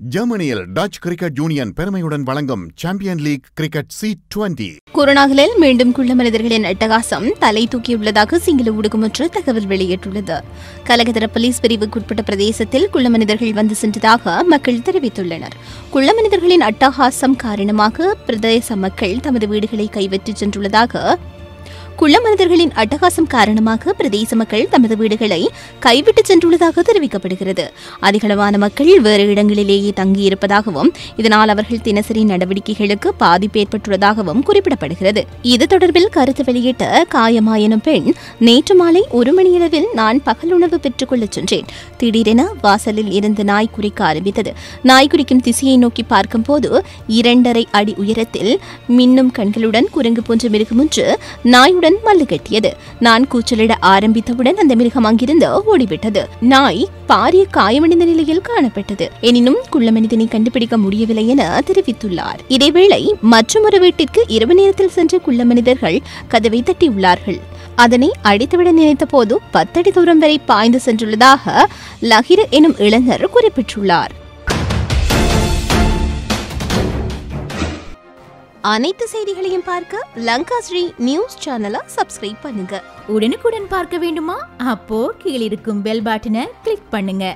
ஜெர்மனியில் touch cricket union பெருமையுடன் வழங்கும் champion league cricket C twenty கொரோனாகளில் மீண்டும் குள்ள மனிதர்களின் அட்டகாசம் தலை தூக்கியுள்ளதாக சிங்கள ஊடகம் ஒன்று தகவல் வெளியிட்டுள்ளது. கலகதர போலீஸ் பிரிவுக்குட்பட்ட பிரதேசத்தில் குள்ள மனிதர்கள் வந்து சென்றதாக மக்கள் தெரிவித்துள்ளனர். குள்ள மனிதர்களின் அட்டகாசம் காரணமாக பிரதேச மக்கள் தமது வீடுகளை கைப்பற்றிச் சென்றுள்ளதாக குள்ள மனிதர்களின் அட்டகாசம் காரணமாக பிரதேச மக்கள் தமது வீடுகளை கைவிட்டு சென்றுள்ளதாக தெரிவிக்கப்படுகிறது. அதிகளவான மக்கள் வேறு இடங்களிலேயே தங்கியிருப்பதாகவும் இதனால் அவர்கள் தினசரி நடவடிக்கைகளுக்கு பாதிப்பு ஏற்பட்டுள்ளதாகவும் குறிப்பிடப்படுகிறது. இது தொடர்பில் கருத்து வெளியிட்ட காயமா எனும் பெண் நேற்று மாலை ஒரு மணியளவில் நான் பகல் உணவு பெற்றுக் கொள்ளச் சென்றேன். திடீரென வாசலில் இருந்து நாய் குறிக்க ஆரம்பித்தது. நாய் குறிக்கும் திசையை நோக்கி பார்க்கும்போது இரண்டரை அடி உயரத்தில் மின்னும் கண்களுடன் குரங்கு போன்ற மிருகம் ஒன்று நாயுடன் மல்லு கட்டியது. நான் கூச்சலிட ஆரம்பித்தவுடன் அந்த மிருகம் அங்கிருந்து ஓடிவிட்டது. நாய் பாரிய காயமடைந்த நிலையில் காணப்பட்டது. எனினும் குள்ள மனிதனை கண்டுபிடிக்க முடியவில்லை என தெரிவித்துள்ளார். இதேவேளை மற்றொரு வீட்டிற்கு இரவு நேரத்தில் சென்ற குள்ள மனிதர்கள் கதவை தட்டியுள்ளார்கள். அதனை அடித்துவிட நினைத்த போது பத்தடி தூரம் வரை பாய்ந்து சென்றுள்ளதாக லஹிர எனும் இளைஞர் குறிப்பிட்டுள்ளார். அனைத்து செய்திகளையும் பார்க்க லங்கா ஸ்ரீ நியூஸ் சேனலை சப்ஸ்கிரைப் பண்ணுங்க. உடனுக்குடன் பார்க்க வேண்டுமா? அப்போ கீழிருக்கும் பெல் பட்டனை கிளிக் பண்ணுங்க.